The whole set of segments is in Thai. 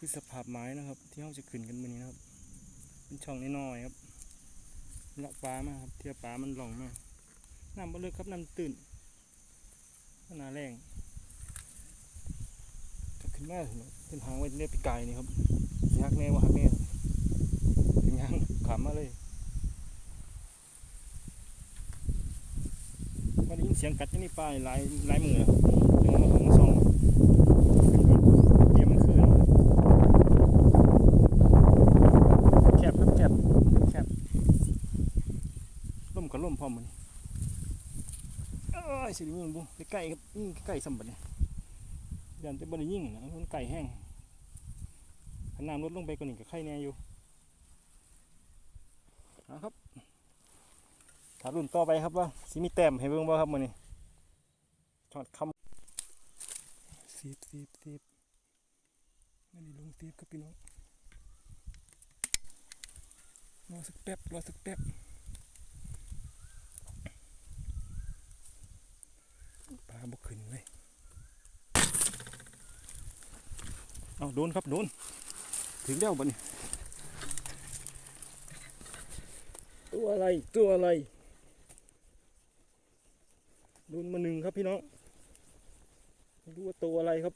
คือสภาพไม้นะครับ ที่เราจะขึ้นกันวันนี้นะครับ เป็นช่องน้อยๆครับเลาะปลามาครับเที่ยวปลามันหลงมากน้ำบ่เลิกครับน้ำตื้นหนาแรงจะขึ้นมาเส้นทางไว้เรียบไปไกลนี่ครับสิฮักแน่ว่าฮักแน่ถึงยังขามาเลยมาได้ยินเสียงกัดที่นี่ปลาหลายหลายมือแล้วจึงมาของมาส่องเตรียมมันขึ้น แคบครับแคบแคบล่มกับล่มพร้อมมัน สิได้ยิงบุใกล้ครับยิงใกล้ๆสมบัติเนี่ยยันจะบ่ได้ยิงนะมันไก่แห้งถ้าน้ำลดลงไปกว่านี้ก็ไข่แน่อยู่นะครับถามรุ่นต่อไปครับว่าสิมีแต้มให้เบิ่งบ่ครับมื้อนี้ชอดคำสีบสีบสีบอันนี้ลงสีบครับพี่น้องรอสักแป๊บรอสักแป๊บปลาบกขึ้นเลย เอาโดนครับโดนถึงแล้วบัดนี้ตัวอะไรตัวอะไรโดนมาหนึ่งครับพี่น้องไม่รู้ว่าตัวอะไรครับ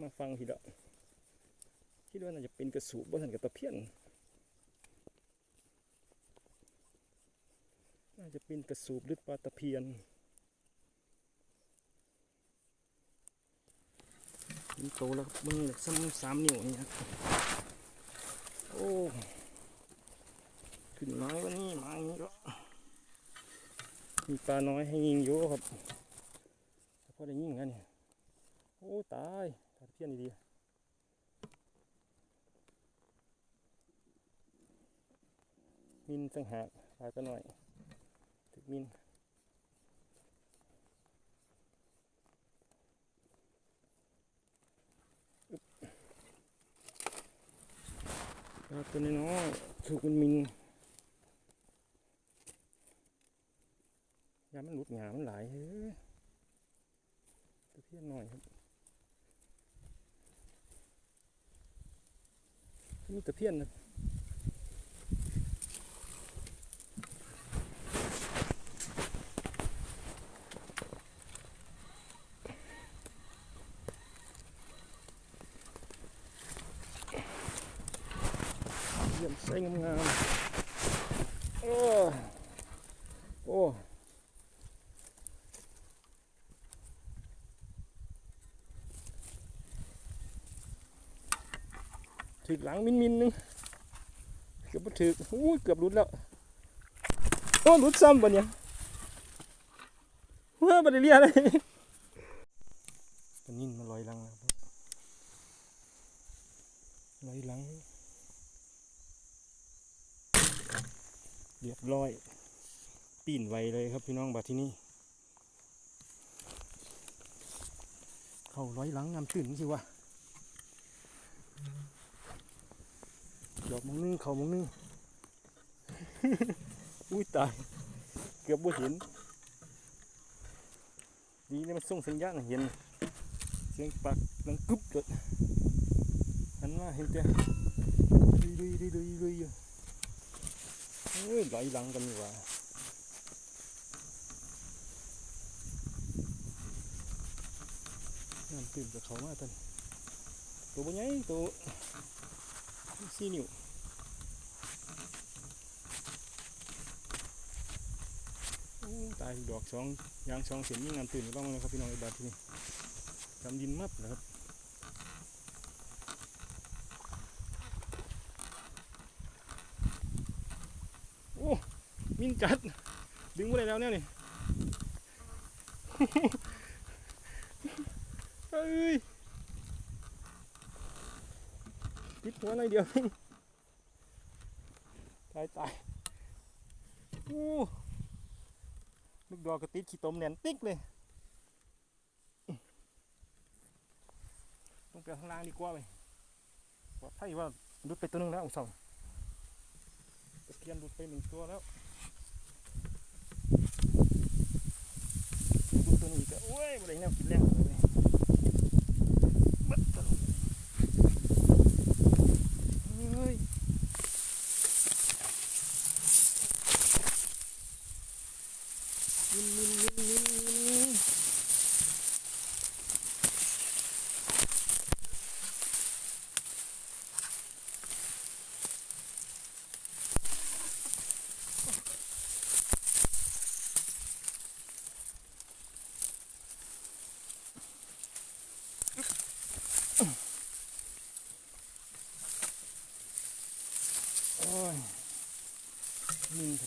มาฟังทีเดียวคิดว่าน่าจะเป็นกระสูบบ่ทันกับตะเพียนน่าจะเป็นกระสูบหรือปลาตะเพียน นโตแล้วครับมึงเลยซ้ำสามนิ้วนี่ครับ โอ้ ขึ้นน้อยวันนี้มาอย่างนี้ก็มีปลาน้อยให้ยิงอยู่ครับแต่พอได้ยิงกันเนี่ยโอ้ตายตะเพียนดีมินสังหากปลาก็หน่อยถึกมิน ครับตัวน้อยๆถูกมันมินยามันหลุดหงามันหลายเฮ้ยตะเพียนหน่อยครับมีตะเพียนนะ เยี่ยมใส่งามๆโอ้โอ้ถึกหลังมินมินนึง เกือบถึกอู้เกือบหลุดแล้วโอ้หลุดซ้ำบ่เนี่ยเฮ้ยบ่ได้เรียเลยตอนนี้มันลอยหลังแล้วครับลอยหลัง เรียบร้อยปีนไวเลยครับพี่น้องบัดที่นี่เข้าร้อยหลังงามตื่นสิวะดอกมงนึงเขามงนึงอุ้ยตาย เกือบบ่เห็นดีนะมันส่งสัญญาณเห็น เสียงปากดังกึบเกิดหันมาเห็นแต่ดุยดุยดุยดุยดุย อยู่เฮ้ยไหลหลังกันนี่ว่าน้ำตื่นกับเขามาตันตัวบ่ใหญ่ตัวสี่นิ้วตายดอกสองยางสองเสียนยิ่งน้ำตื่นบ้างนะครับพี่น้องไอ้บาทที่นี่จำดินมัดนะครับโอ้ มินจัด ดึงมาได้แล้วเนี่ยนี่เฮ้ยติดหัวหน่อยเดียวตายตายโอ้ลูกดอกกระติดขี้ตมแน่นติ๊กเลยต้องไปข้างล่างดีกว่าไปปลอดภัยว่าหลุดไปตัวนึงแล้วอุสองตะเพียนหลุดไปหนึ่งตัวแล้ว ดูตัวนี้ก็โอ้ยบ่ได้แนวกินแล้ว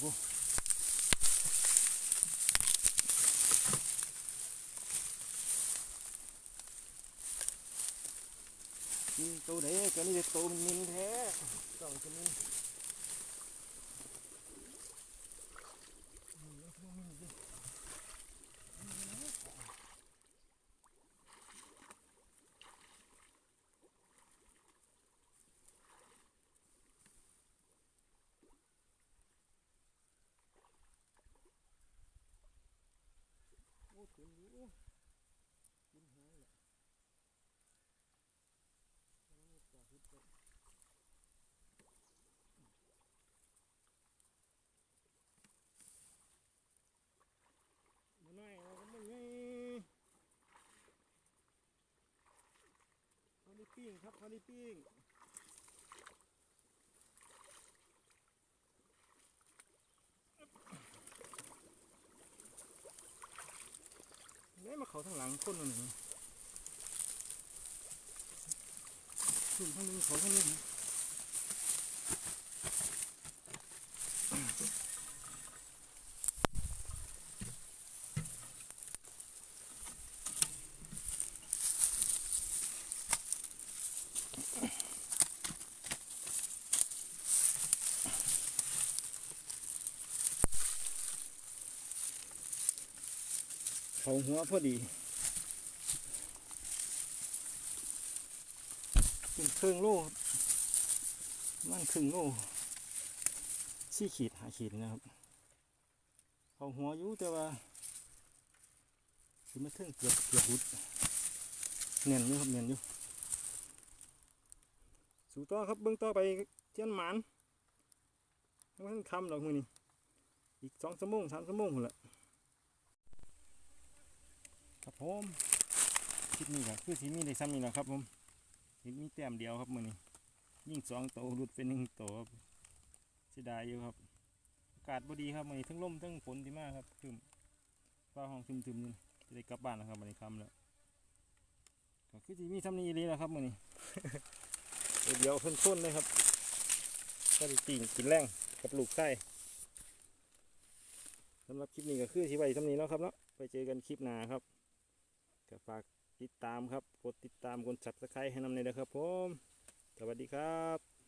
กูตัวไหนกันนี่ตัวมินแท้สองตัวนี้ งดูกินหายแหละมาหน่อยเราก็ไม่ไงพอดีปิ้งครับพอดีปิ้ง เขาทั้งหลังคนมันหนึ่งขึ้นทางนึงเขาทั้งนึง เขาหัวพอดีเป็นครึ่องโลครับประมันครึ่งโลสี่ขีดหาขีดนะครับเขาหัวอยู่แต่ว่าสิมาถึงเกือบเกือบหุดเนียนอยู่ครับเนียนอยู่สู่ต่อครับเบื้องต่อไปเทียนหมานมันคำหรอกมือนี้อีกสองชั่วโมงสามชั่วโมงหมดละ ผมคลิปนี้ก็คือสีมีได้ซ้ำนี่แหละครับผมเห็นมีแต้มเดียวครับมือนี้ยิ่งสองโตวหลุดเป็นหนึ่งโตครับเสียดายอยู่ครับอากาศบดีครับมือนี้ทั้งลมทั้งฝนที่มากครับคึมฟ้าห้องทึมๆนี่จะได้กลับบ้านแล้วครับวันนี้คำแล้วก็คือสีมีซ้ำนี้เลยแหละครับมือนี้เดี๋ยวเพิ่นๆเลยครับก็ได้ติ่งกินแรงกับลูกไส้สำหรับคลิปนี้ก็คือที่ไว้ซ้ำนี้แล้วครับเนาะไปเจอกันคลิปหน้าครับ ก็ฝากติดตามครับ กดติดตามกด subscribe ให้นำเลยนะครับผม สวัสดีครับ